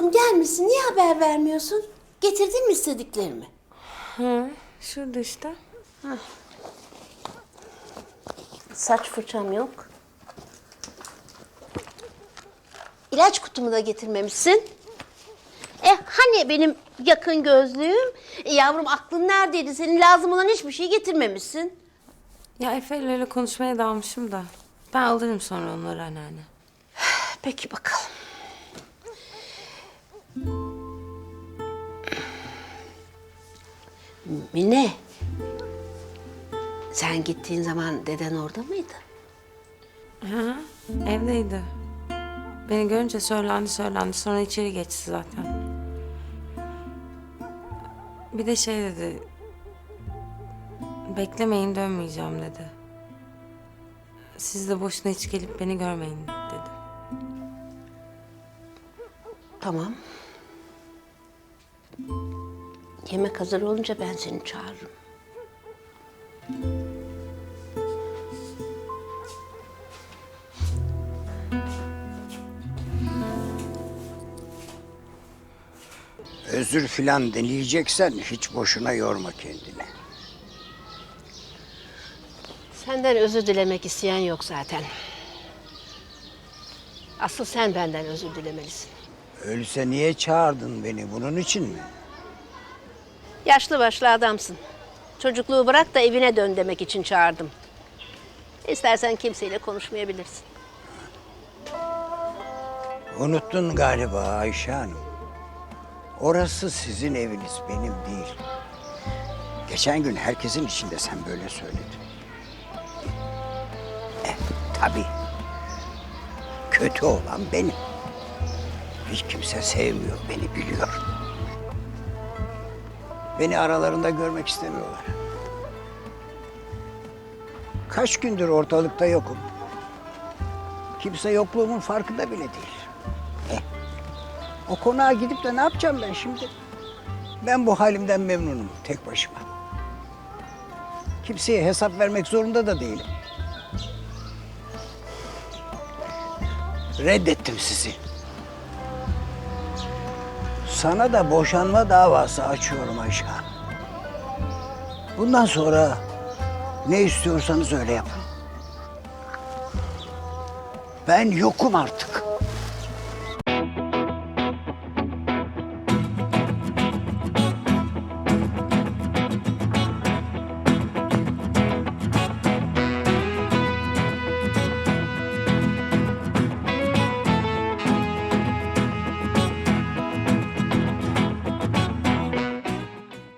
Yavrum gelmişsin. Niye haber vermiyorsun? Getirdin mi istediklerimi? Hı, şurada işte. Saç fırçam yok. İlaç kutumu da getirmemişsin. E hani benim yakın gözlüğüm? E, yavrum aklın neredeydi? Senin lazım olan hiçbir şey getirmemişsin. Ya Efe ile konuşmaya dalmışım da. Ben alırım sonra onları anneanne. Peki bakalım. Mine. Sen gittiğin zaman deden orada mıydı? Hı, evdeydi. Beni görünce söylendi söylendi. Sonra içeri geçti zaten. Bir de şey dedi. Beklemeyin dönmeyeceğim dedi. Siz de boşuna hiç gelip beni görmeyin dedi. Tamam. Yemek hazır olunca ben seni çağırırım. Özür filan dileyeceksen hiç boşuna yorma kendini. Senden özür dilemek isteyen yok zaten. Asıl sen benden özür dilemelisin. Öyleyse niye çağırdın beni bunun için mi? Yaşlı başlı adamsın. Çocukluğu bırak da evine dön demek için çağırdım. İstersen kimseyle konuşmayabilirsin. Unuttun galiba Ayşe Hanım. Orası sizin eviniz, benim değil. Geçen gün herkesin içinde sen böyle söyledin. Eh, tabii. Kötü olan benim. Hiç kimse sevmiyor, beni biliyor. Beni aralarında görmek istemiyorlar. Kaç gündür ortalıkta yokum. Kimse yokluğumun farkında bile değil. Eh, o konağa gidip de ne yapacağım ben şimdi? Ben bu halimden memnunum tek başıma. Kimseye hesap vermek zorunda da değilim. Reddettim sizi. Sana da boşanma davası açıyorum Ayşe. Bundan sonra ne istiyorsanız öyle yapın. Ben yokum artık.